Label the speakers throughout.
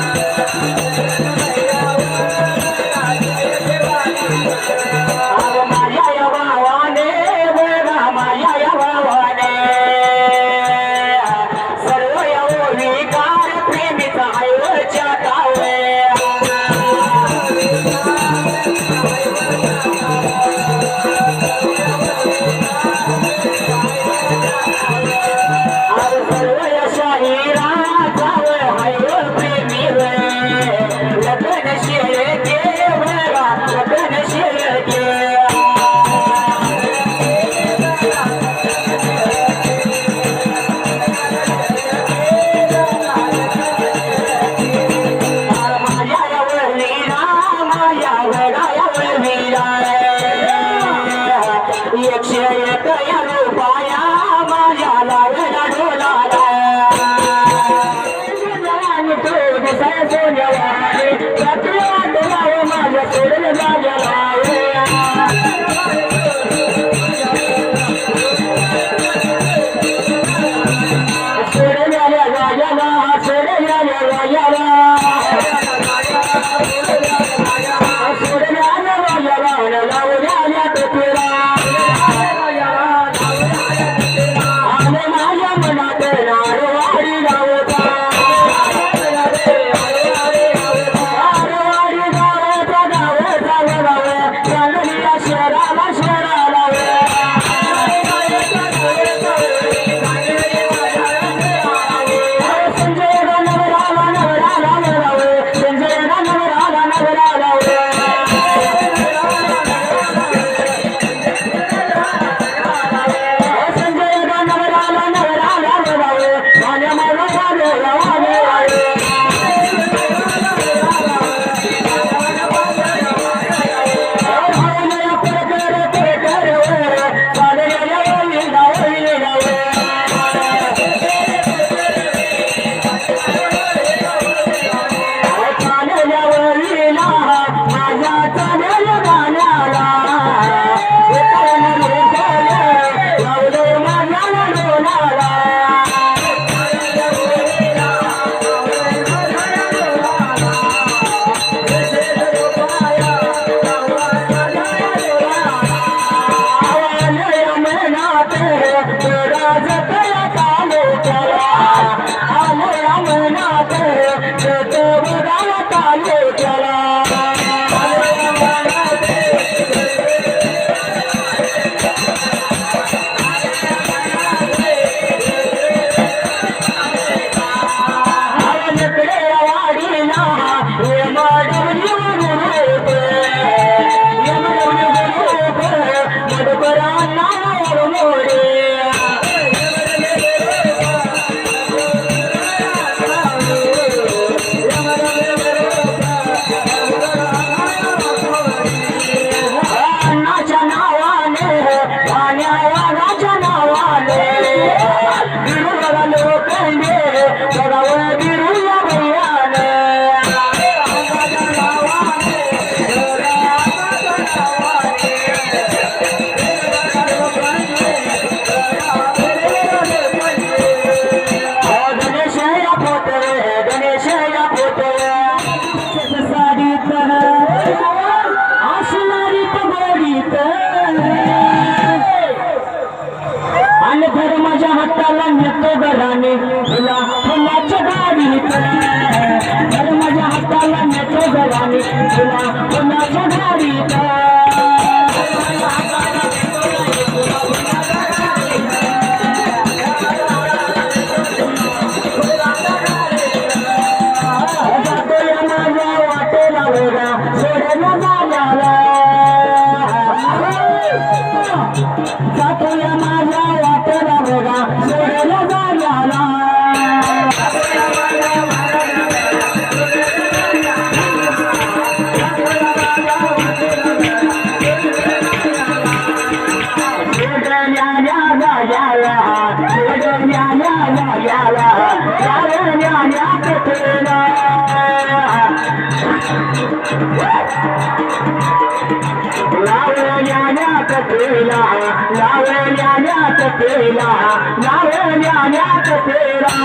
Speaker 1: Yeah. माझ्या हाताला नको जवानी. तुला लावण्यात फेरा लावण्यात फेरा लावण्यात फेरा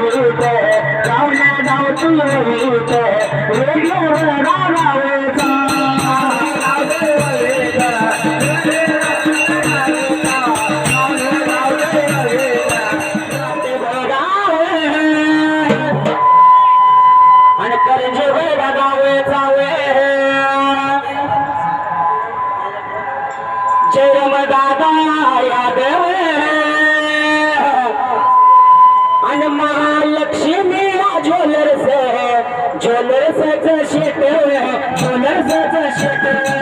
Speaker 1: गीत गावल्या गावची गीत रेडिओ रागावचा आणि कर्ज गावे चावे सोनरसाचा शेट सोनरसाचा शेट.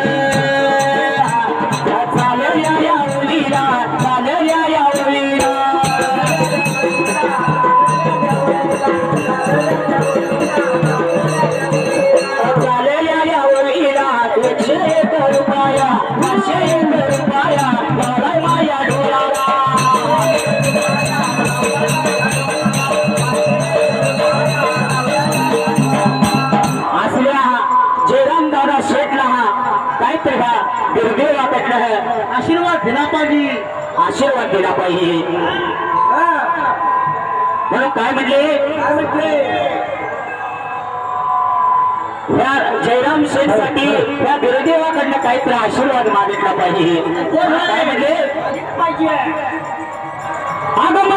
Speaker 1: आशीर्वाद दिला पाहिजे. आशीर्वाद दिला पाहिजे. म्हणून काय म्हटले? या जयराम शेठसाठी या गुरुदेवाकडनं काहीतरी आशीर्वाद मागितला पाहिजे. काय म्हणले पाहिजे. अगं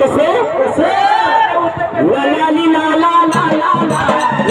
Speaker 1: कसे कसे लाला लाला लाला